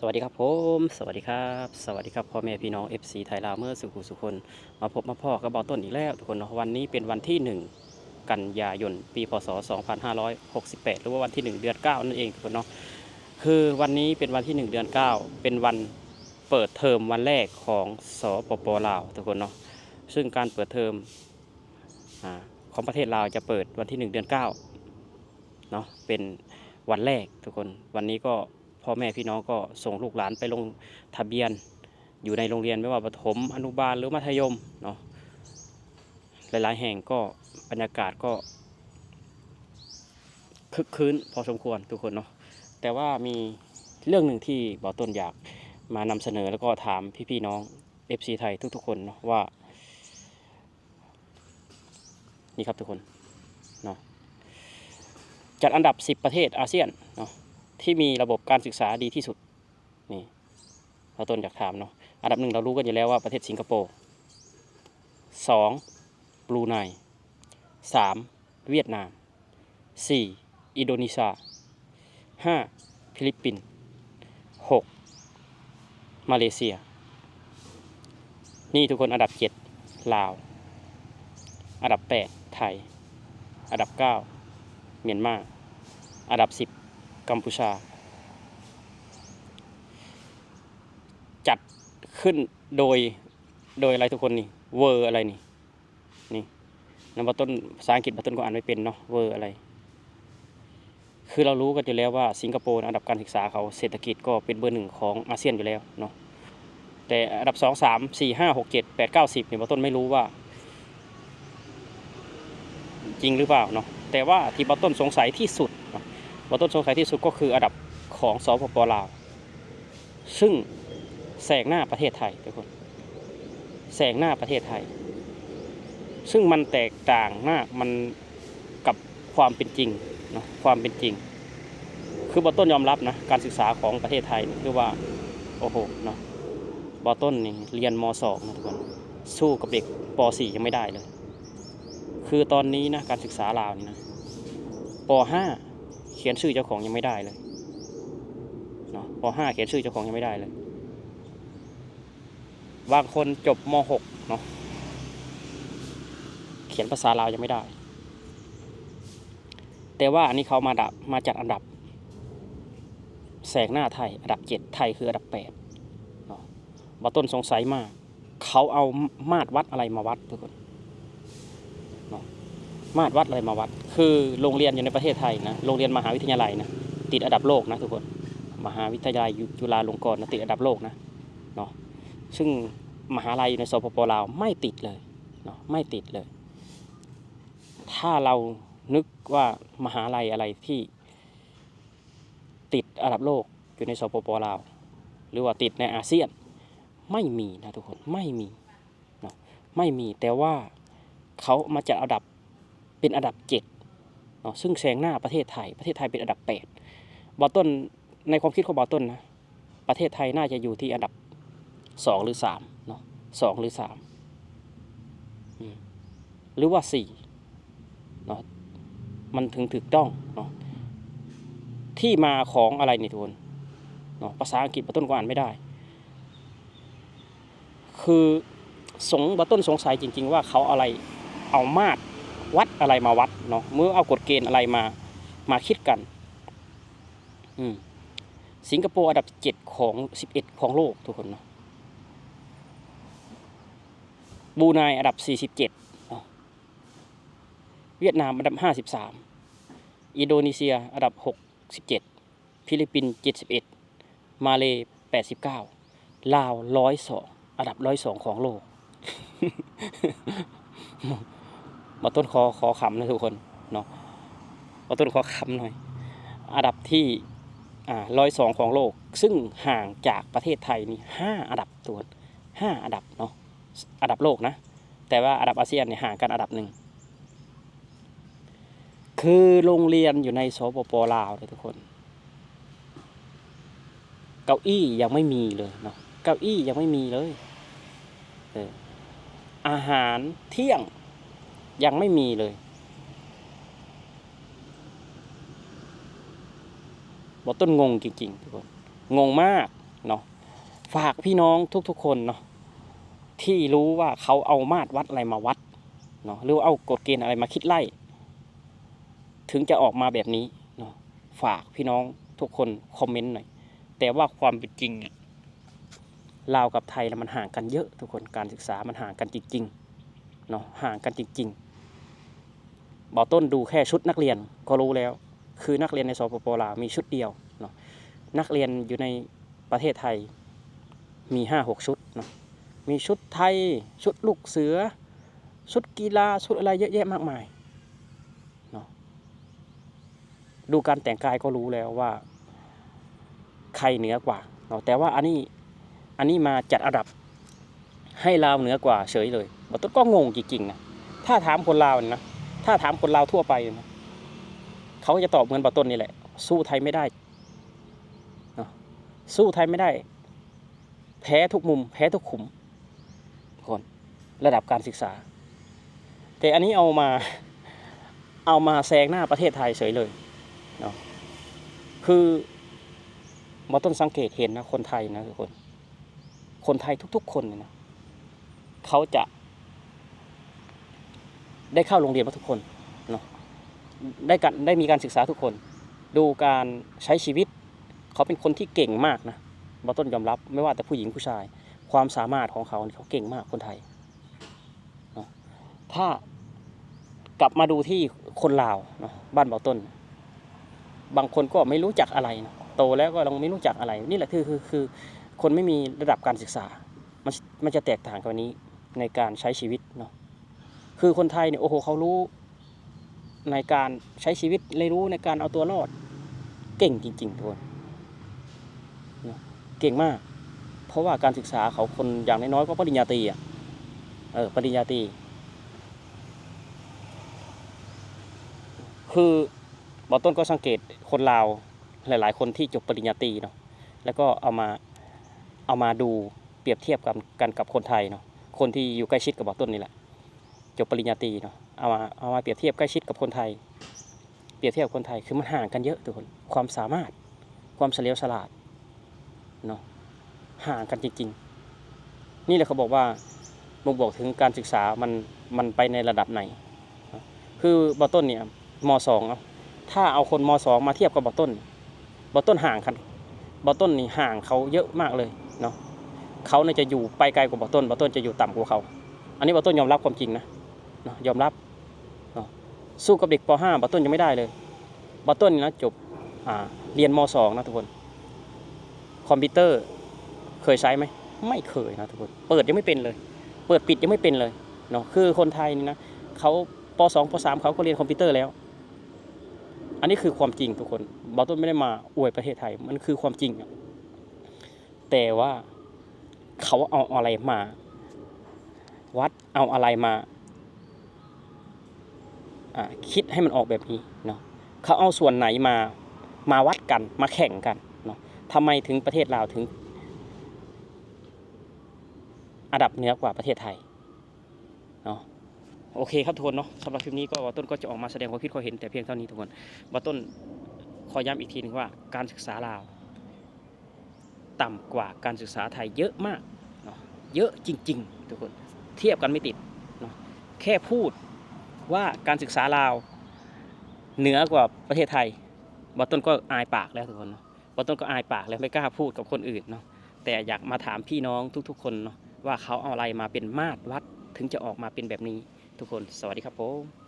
สวัสดีครับผมสวัสดีครับ สวัสดีครับพ่อแม่พี่น้อง FC ไทยลาวเมื่อสุขุสุคน มาพบมาพ่อกับเบาต้นอีกแล้วทุกคนเนาะวันนี้เป็นวันที่ 1 กันยายนปีพศ 2568 หรือว่าวันที่ 1 เดือน 9 นั่นเองทุกคนเนาะคือวันนี้เป็นวันที่ 1 เดือน 9 เป็นวันเปิดเทอมวันแรกของสปปลาวทุกคนเนาะซึ่งการเปิดเทอมอของประเทศลาวจะเปิดวันที่ 1 เดือน9เนาะเป็นวันแรกทุกคนวันนี้ก็ พ่อแม่พี่น้องก็ส่งลูกหลานไปลงทะเบียน อยู่ในโรงเรียนไม่ว่าประถมอนุบาลหรือมัธยมเนาะหลายๆ แห่งก็บรรยากาศก็คึกคืนพอสมควรทุกคนเนาะแต่ว่ามีเรื่องหนึ่งที่บอต้นอยากมานำเสนอแล้วก็ถามพี่ๆน้อง FC ไทยทุกๆ คนเนาะว่า นี่ครับทุกคนเนาะจัดอันดับ 10 ประเทศอาเซียน ที่มีระบบการศึกษาดีที่สุดนี่เราต้นอยากถามเนาะอันดับหนึ่งเรารู้กันอยู่แล้วว่าประเทศสิงคโปร์สองบรูไนสามเวียดนามสี่อินโดนีเซียห้าฟิลิปปินส์หกมาเลเซีย นี่ทุกคนอันดับเจ็ดลาว อันดับแปดไทย อันดับเก้าเมียนมา อันดับสิบ กัมพูชา จัดขึ้นโดยโดยอะไรทุกคนนี่เวอร์อะไรนี่นี่นำมาต้นภาษาอังกฤษมาต้นก็อ่านไม่เป็นเนาะเวอร์อะไร คือเรารู้กันอยู่แล้วว่าสิงคโปร์อันดับการศึกษาเขาเศรษฐกิจก็เป็นเบอร์หนึ่งของอาเซียนอยู่แล้วเนาะแต่อันดับสองสามสี่ห้าหกเจ็ดแปดเก้าสิบเนี่ยมาต้นไม่รู้ว่า จริงหรือเปล่าเนาะแต่ว่าที่บอต้นสงสัยที่สุดเนาะ บอต้นสงสัยที่สุดก็คืออันดับของสปปลาว ซึ่งแสงหน้าประเทศไทยทุกคนแสงหน้าประเทศไทย ซึ่งมันแตกต่างมากมันกับความเป็นจริงเนาะความเป็นจริง คือบอต้นยอมรับนะการศึกษาของประเทศไทยนี่คือว่าโอ้โหเนาะบอต้นนี่เรียนมสองนะทุกคนสู้กับเด็กปสี่ยังไม่ได้เลย คือตอนนี้นะการศึกษาลาวนี่นะป .5 ขียนชื่อเจ้าของยังไม่ได้เลยเนาะป .5 เขียนชื่อเจ้าของยังไม่ได้เลยบางคนจบม .6 เนาะเขียนภาษาลาวยังไม่ได้ แต่ว่าอันนี้เขามาดับมาจัดอันดับแสงหน้าไทย อันดับ7ไทยคืออันดับ8เนาะบอต้นสงสัยมาก เขาเอามาตรวัดอะไรมาวัดทุกคน มาตรวัดอะไรมาวัด คือโรงเรียนอยู่ในประเทศไทยนะโรงเรียนมหาวิทยาลัยนะติดอันดับโลกนะทุกคนมหาวิทยาลัยจุฬาลงกรณ์นะติดอันดับโลกนะเนาะซึ่งมหาลัยในสปปลาวไม่ติดเลยเนาะไม่ติดเลย ถ้าเรานึกว่ามหาลัยอะไรที่ติดอันดับโลกอยู่ในสปปลาว หรือว่าติดในอาเซียนไม่มีนะทุกคนไม่มีเนาะไม่มีแต่ว่าเขามาจัดอันดับ เป็นอันดับเจ็ดเนาะซึ่งแซงหน้าประเทศไทย ประเทศไทยเป็นอันดับแปดบอต้นในความคิดของบอต้นนะประเทศไทยน่าจะอยู่ที่อันดับสองหรือสามเนาะสองหรือสามหรือว่าสี่เนาะมันถึงถูกต้องเนาะที่มาของอะไรนี่ทุกคนเนาะภาษาอังกฤษบอต้นก็อ่านไม่ได้ คือสงบอต้นสงสัยจริง ๆ ว่าเขาอะไรเอามาตร วัดอะไรมาวัดเนาะเมื่อเอากฎเกณฑ์อะไรมามาคิดกัน อืมสิงคโปร์อันดับเจ็ดของสิบเอ็ดของโลกทุกคนเนาะบูไนอันดับสี่สิบเจ็ดเวียดนามอันดับห้าสิบสามอินโดนีเซียอันดับหกสิบเจ็ดฟิลิปปินส์เจ็ดสิบเอ็ดมาเลแปดสิบเก้าลาวร้อยสองอันดับร้อยสองของโลก มาต้นคอขอขำนะทุกคนเนาะมาต้นขอขำหน่อย อันดับที่ร้อยสองของโลก ซึ่งห่างจากประเทศไทยนี่ห้าอันดับตัวห้าอันดับเนาะอันดับโลกนะ แต่ว่าอันดับอาเซียนเนี่ยห่างกันอันดับหนึ่งคือโรงเรียนอยู่ในสปปลาวเลยทุกคน เก้าอี้ยังไม่มีเลยเนาะเก้าอี้ยังไม่มีเลยเอออาหารเที่ยง ยังไม่มีเลยบอต้นงงจริงๆทุกคนงงมากเนาะฝากพี่น้องทุกๆคนเนาะที่รู้ว่าเขาเอามาตรวัดอะไรมาวัดเนาะหรือเอากฎเกณฑ์อะไรมาคิดไล่ ถึงจะออกมาแบบนี้เนาะฝากพี่น้องทุกคนคอมเมนต์หน่อยแต่ว่าความเป็นจริงเนี่ยลาวกับไทยน่ะมันห่างกันเยอะ ทุกคนการศึกษามันห่างกันจริงๆเนาะห่างกันจริง ๆ บอต้นดูแค่ชุดนักเรียนก็รู้แล้ว คือนักเรียนในสปปลาวมีชุดเดียวเนาะนักเรียนอยู่ในประเทศไทยมีห้าหกชุดเนาะมีชุดไทยชุดลูกเสือ ชุดกีฬาชุดอะไรเยอะแยะมากมายเนาะดูการแต่งกายก็รู้แล้วว่า ใครเหนือกว่าเนาะแต่ว่าอันนี้อันนี้มาจัดอันดับให้ลาวเหนือกว่าเฉยเลยบอต้นก็งงจริงๆนะถ้าถามคนลาวนะ ถ้าถามคนลาวทั่วไปนะเขาจะตอบเหมือนบอต้นนี่แหละ สู้ไทยไม่ได้สู้ไทยไม่ได้ แพ้ทุกมุม แพ้ทุกขุมคนระดับการศึกษา แต่อันนี้เอามาเอามาแซงหน้าประเทศไทยเฉยเลยเนาะคือบอต้นสังเกตเห็นนะคนไทยนะทุกคน คนไทยทุกๆคนเนี่ยนะเขาจะ ได้เข้าโรงเรียนมาทุกคนเนาะได้การได้มีการศึกษาทุกคน ดูการใช้ชีวิต เขาเป็นคนที่เก่งมากนะบอต้นยอมรับไม่ว่าแต่ผู้หญิงผู้ชาย ความสามารถของเขาเขาเก่งมากคนไทย ถ้ากลับมาดูที่คนลาวเนาะบ้านบอต้น บางคนก็ไม่รู้จักอะไรนะโตแล้วก็ยังไม่รู้จักอะไร นี่แหละคือคือคือคนไม่มีระดับการศึกษา มันมันจะแตกต่างกันนี้ในการใช้ชีวิตเนาะ คือคนไทยเนี่ยโอ้โหเขารู้ในการใช้ชีวิตเรียนรู้ในการเอาตัวรอด เก่งจริงๆทุกคนเนอะเก่งมาก เพราะว่าการศึกษาเขาคนอย่างน้อยๆก็ปริญญาตรีอะเออปริญญาตรีคือบอต้นก็สังเกตคนลาวหลาย ๆ คนที่จบปริญญาตรีเนาะแล้วก็เอามาเอามาดูเปรียบเทียบกันกันกับคนไทยเนาะคนที่อยู่ใกล้ชิดกับบอต้นนี่แหละ จบปริญญาตรีเนาะเอามาเอามาเปรียบเทียบใกล้ชิดกับคนไทย เปรียบเทียบคนไทยคือมันห่างกันเยอะทุกคนความสามารถความเฉลียวฉลาดเนาะห่างกันจริงๆ นี่แหละเขาบอกว่าบ่งบอกถึงการศึกษามันมันไปในระดับไหน คือบอต้นเนี่ยมสองเอาถ้าเอาคนมสองมาเทียบกับบอต้นบอต้นห่างกันบอต้นนี่ห่างเขาเยอะมากเลยเนาะเขาเนี่ยจะอยู่ไปไกลกว่าบอต้นบอต้นจะอยู่ต่ำกว่าเขา อันนี้บอต้นยอมรับความจริงนะ นะยอมรับนะสู้กับเด็กป .5 บัตต้นยังไม่ได้เลยบัตต้นนี่นะจบเรียนม .2 นะทุกคน คอมพิวเตอร์เคยใช้ไหมไม่เคยนะทุกคน เปิดยังไม่เป็นเลย เปิดปิดยังไม่เป็นเลยเนาะคือคนไทยนี่นะเขาป .2 ป .3 เขาก็เรียนคอมพิวเตอร์แล้ว อันนี้คือความจริงทุกคนบัตต้นไม่ได้มาอวยประเทศไทยมันคือความจริงอะแต่ว่าเขาเอาอะไรมา วัดเอาอะไรมา คิดให้มันออกแบบนี้เนาะเขาเอาส่วนไหนมามาวัดกันมาแข่งกันเนาะทำไมถึงประเทศลาวถึงอันดับเหนือกว่าประเทศไทยเนาะโอเคครับทุกคนเนาะสำหรับคลิปนี้ก็ต้นก็จะออกมาแสดงความคิดความเห็นแต่เพียงเท่านี้ทุกคนว่าต้นขอย้ำอีกทีหนึงว่าการศึกษาลาว ต่ำกว่าการศึกษาไทยเยอะมากเนาะเยอะจริง ๆ ทุกคนเทียบกันไม่ติดเนาะแค่พูด ว่าการศึกษาลาวเหนือกว่าประเทศไทยบอต้นก็อายปากแล้วทุกคนบอต้นก็อายปากแล้วไม่กล้าพูดกับคนอื่นเนาะแต่อยากมาถามพี่น้องทุก ๆ คนเนาะว่าเขาเอาอะไรมาเป็นมาตรวัดถึงจะออกมาเป็นแบบนี้ทุกคน สวัสดีครับผม